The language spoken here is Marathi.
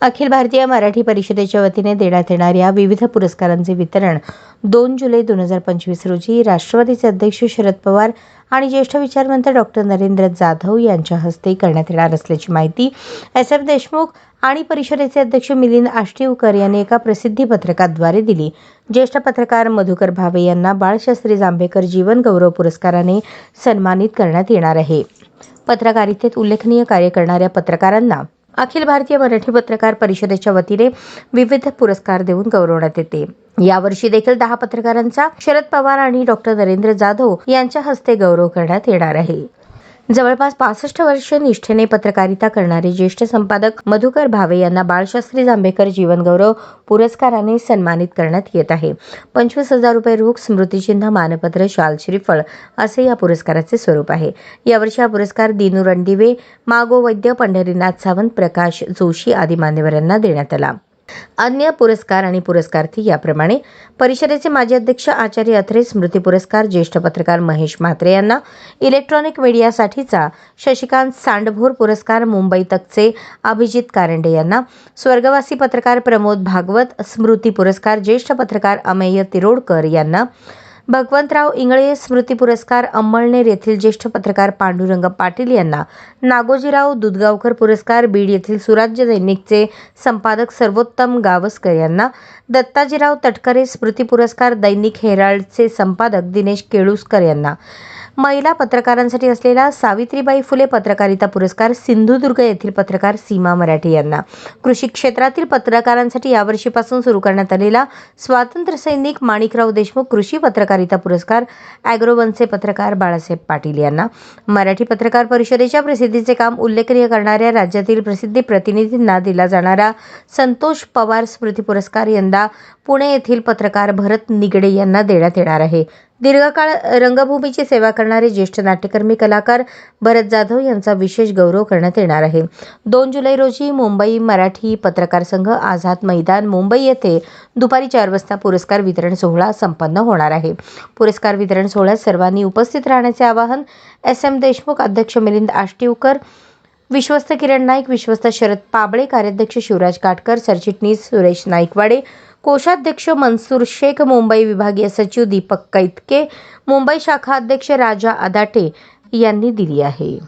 अखिल भारतीय मराठी परिषदेच्या वतीने देण्यात येणाऱ्या विविध पुरस्कारांचे वितरण दोन जुलै दोन हजार पंचवीस रोजी राष्ट्रवादीचे अध्यक्ष शरद पवार आणि ज्येष्ठ विचारवंत डॉक्टर नरेंद्र जाधव यांच्या हस्ते करण्यात येणार असल्याची माहिती एस एफ देशमुख आणि परिषदेचे अध्यक्ष मिलिंद आष्टीवकर यांनी एका प्रसिद्धी पत्रकाद्वारे दिली. ज्येष्ठ पत्रकार मधुकर भावे यांना बाळशास्त्री जांभेकर जीवन गौरव पुरस्काराने सन्मानित करण्यात येणार आहे. पत्रकारितेत उल्लेखनीय कार्य करणाऱ्या पत्रकारांना अखिल भारतीय मराठी पत्रकार परिषदेच्या वतीने विविध पुरस्कार देऊन गौरवण्यात येते. यावर्षी देखील दहा पत्रकारांचा शरद पवार आणि डॉक्टर नरेंद्र जाधव यांच्या हस्ते गौरव करण्यात येणार आहे. जवळपास पासष्ट वर्ष निष्ठेने पत्रकारिता करणारे ज्येष्ठ संपादक मधुकर भावे यांना बाळशास्त्री जांभेकर जीवनगौरव पुरस्काराने सन्मानित करण्यात येत आहे. पंचवीस हजार रुपये रोख स्मृतिचिन्ह मानपत्र शाल श्रीफळ असे या पुरस्काराचे स्वरूप आहे. यावर्षी हा पुरस्कार दिनू रणदिवे मागो वैद्य पंढरीनाथ सावंत प्रकाश जोशी आदी मान्यवरांना देण्यात आला. अन्य पुरस्कार आणि पुरस्कार्थी याप्रमाणे परिषदेचे माजी अध्यक्ष आचार्य अथरे स्मृती पुरस्कार ज्येष्ठ पत्रकार महेश म्हात्रे यांना इलेक्ट्रॉनिक मीडियासाठीचा शशिकांत सांडभोर पुरस्कार मुंबई तकचे अभिजित कारंडे यांना स्वर्गवासी पत्रकार प्रमोद भागवत स्मृती पुरस्कार ज्येष्ठ पत्रकार अमेय तिरोडकर यांना भगवंतराव इंगळे स्मृती पुरस्कार अंमळनेर येथील ज्येष्ठ पत्रकार पांडुरंग पाटील यांना नागोजीराव दुधगावकर पुरस्कार बीड येथील सुराज्य दैनिकचे संपादक सर्वोत्तम गावस्कर यांना दत्ताजीराव तटकरे स्मृती पुरस्कार दैनिक हेराल्डचे संपादक दिनेश केळुसकर यांना. महिला पत्रकारांसाठी असलेला सावित्रीबाई फुले पत्रकारिता पुरस्कार सिंधुदुर्ग येथील पत्रकार सीमा मराठे यांना. कृषी क्षेत्रातील पत्रकारांसाठी यावर्षीपासून सुरू करण्यात आलेला स्वातंत्र्य सैनिक माणिकराव देशमुख कृषी पत्रकारिता पुरस्कार ॲग्रोवनचे पत्रकार बाळासाहेब पाटील यांना. मराठी पत्रकार परिषदेच्या प्रसिद्धीचे काम उल्लेखनीय करणाऱ्या राज्यातील प्रसिद्धी प्रतिनिधींना दिला जाणारा संतोष पवार स्मृती पुरस्कार यंदा पुणे येथील पत्रकार भरत निगडे यांना देण्यात येणार आहे. दीर्घकाळ रंगभूमीची सेवा करणारे ज्येष्ठ नाट्यकर्मी कलाकार भरत जाधव यांचा विशेष गौरव करण्यात येणार आहे. दोन जुलै रोजी मुंबई मराठी पत्रकार संघ आझाद मैदान मुंबई येथे दुपारी चार वाजता पुरस्कार वितरण सोहळा संपन्न होणार आहे. पुरस्कार वितरण सोहळ्यात सर्वांनी उपस्थित राहण्याचे आवाहन एस एम देशमुख अध्यक्ष मिलिंद आष्टीवकर विश्वस्त किरण नाईक विश्वस्त शरद पाबळे कार्याध्यक्ष शिवराज काटकर सरचिटणीस सुरेश नाईकवाडे कोषाध्यक्ष मनसूर शेख मुंबई विभागीय सचिव दीपक कैतके मुंबई शाखा अध्यक्ष राजा आदाटे यांनी दिली आहे.